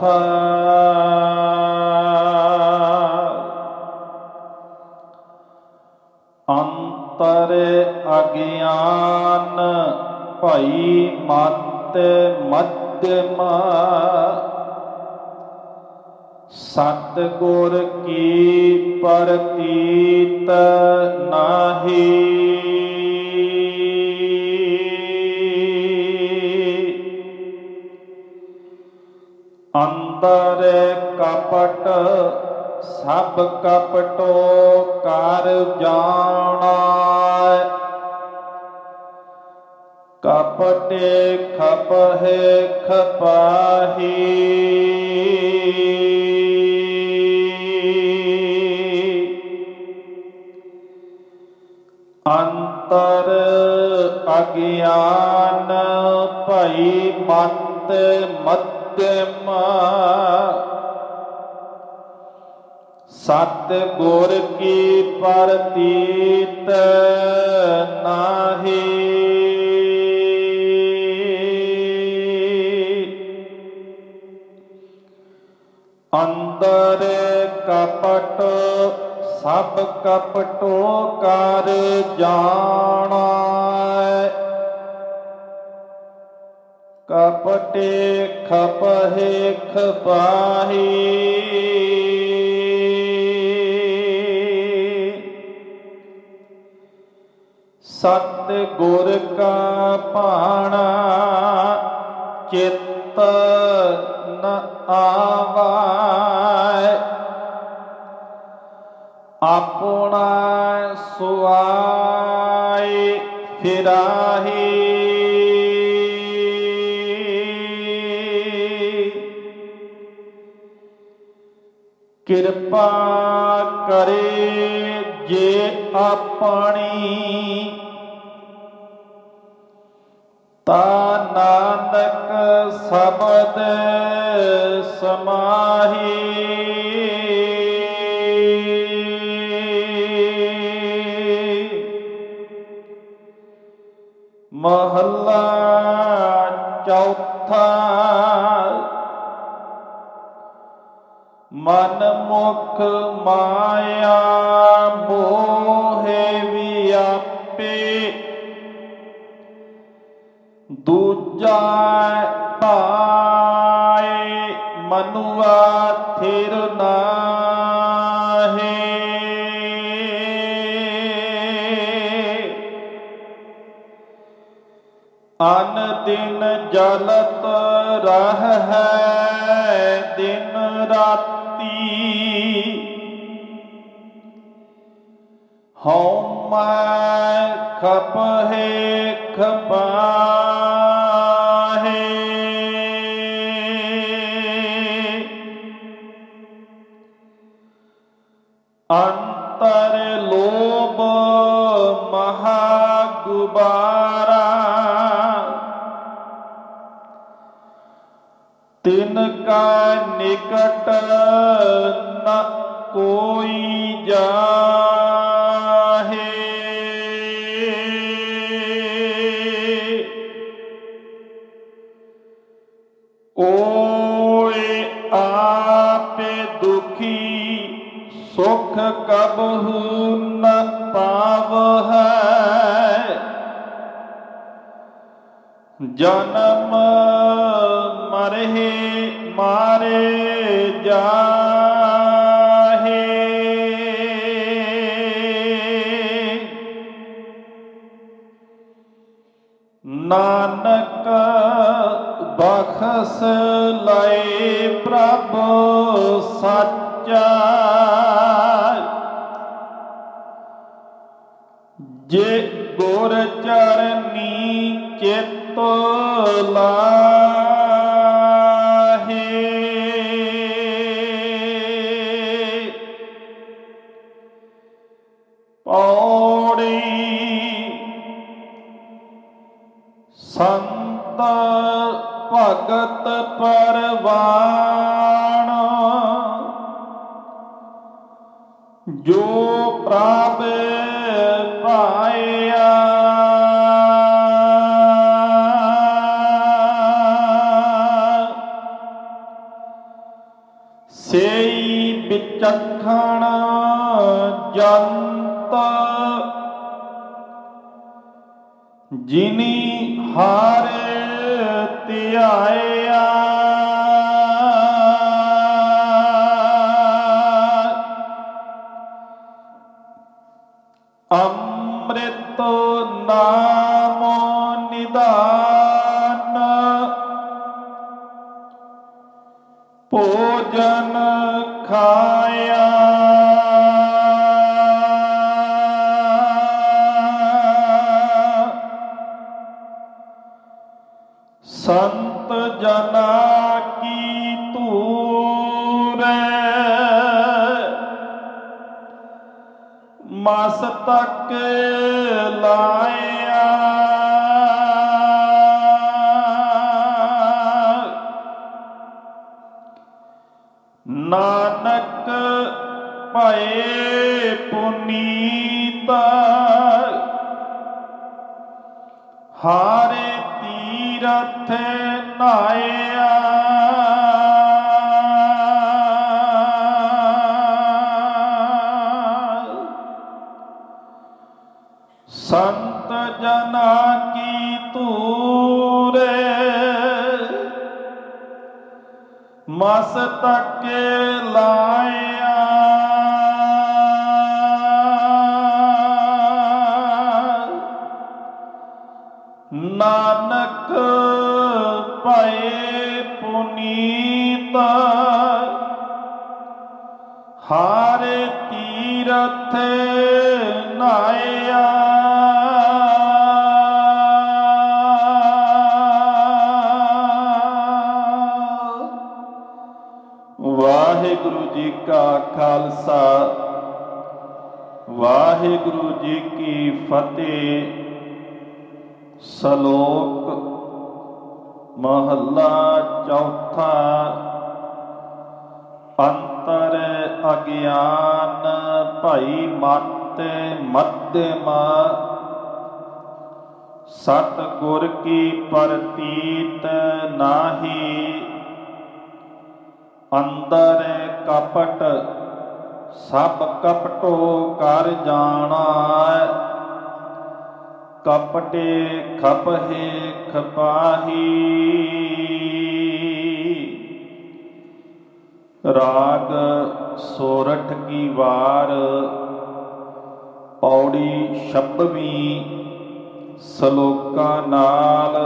ਚੌਥਾ ਅੰਤਰ ਅਗਿਆਨ ਭਈ ਮਤ ਮਧਿਮਾ। ਸਤ ਗੁਰ ਕੀ ਪ੍ਰਤੀਤ ਨਾਹੀ। ਅੰਦਰ ਕਪਟ ਸਭ ਕਪਟੋ ਕਰ ਜਾਣਾ ਕਪਟੇ ਖਪਹਿ ਖਪਾਹੀ ਅੰਤਰ ਅਗਿਆਨ ਭਈ ਮਤ ਮਧਿਮ ਸਤ ਗੁਰ ਕੀ ਪ੍ਰਤੀਤ ਨਾਹੀ। ਅੰਦਰ ਕਪਟ ਸਭ ਕਪਟੋ ਕਰ ਜਾਣਾ। ਕਪਟੇ ਖਪਹਿ ਖਪਾਹੀ। ਸਤ ਗੁਰ ਕਾ ਪਾਣਾ ਚਿੱਤ ਨ ਆਵੈ ਆਪਣਾ ਸੁਆਈ ਫਿਰਾਹੀ। ਕਿਰਪਾ ਕਰੇ ਜੇ ਆਪਣੀ। ਤਾ ਨਾਨਕ ਸ਼ਬਦ ਸਮਾਹੀ। ਮਹੱਲਾ ਚੌਥਾ ਮੁਖ ਮਾਇਆ ਮੋਹਿ ਵਿਆਪੇ ਦੂਜਾ ਪਾਏ ਮਨੁਆ ਥਿਰ ਨਾਹੀ। ਅਨ ਦਿਨ ਜਲਤ ਰਹ ਹੈ ਦਿਨ ਰਾਤ ਹਉ ਖਪ ਹੈ ਖਪਾਹੇ ਤਿਨ ਕਾ ਨਿਕਟ ਨ ਕੋਈ ਜਾਹੇ। ਓਏ ਆਪੇ ਦੁਖੀ ਸੁਖ ਕਬਹੂ ਨ ਪਾਵਹਿ। ਜਨਮ ਮਰਹਿ ਮਾਰੇ ਜਾਹੇ। ਨਾਨਕ ਬਖਸ ਲਏ ਪ੍ਰਭ ਸੱਚਾ। ਜੇ ਗੁਰ ਚਰਨੀ ਚਿਤ ਜੋ ਪ੍ਰਭ ਪਾਇਆ। ਸੇਈ ਵਿਚਖਣ ਜੰਤ ਜਿਨੀ ਹਾਰੇ ਧਿਆਇਆ ਅੰਮ੍ਰਿਤ ਨਾਮੋ ਨਿਦਾਨ। ਭੋਜਨ ਖਾਇਆ। ਸੰਤ ਜਨਾ ਲਾਇਆ। ਨਾਨਕ ਭਏ ਪੁਨੀਤ ਹਾਰੇ ਤੀਰਥ ਨਾਇਆ। ਜਨਾ ਕੀ ਤੂਰੇ? ਮਸਤਕ ਲਾਇਆ। ਨਾਨਕ ਪਏ ਪੁਨੀਤ ਹਾਰੇ ਤੀਰਥ ਨਾਇਆ। ਵਾਹਿਗੁਰੂ ਜੀ ਕਾ ਖਾਲਸਾ, ਵਾਹਿਗੁਰੂ ਜੀ ਕੀ ਫਤਿਹ। ਸ਼ਲੋਕ ਮਹੱਲਾ ਚੌਥਾ, ਅੰਤਰ ਅਗਿਆਨ ਭਾਈ ਮਤ ਮਧਿਮਾ। ਸਤ ਗੁਰ ਕੀ ਪ੍ਰਤੀਤ ਅੰਦਰ ਕਪਟ, ਸਭ ਕਪਟੋ ਕਰ ਜਾਣਾ ਕਪਟੇ ਖਪਹੇ ਖਪਾਹੀ। ਰਾਗ ਸੋਰਠ ਕੀ ਵਾਰ, ਪੌੜੀ 26ਵੀਂ ਸ਼ਲੋਕਾਂ ਨਾਲ।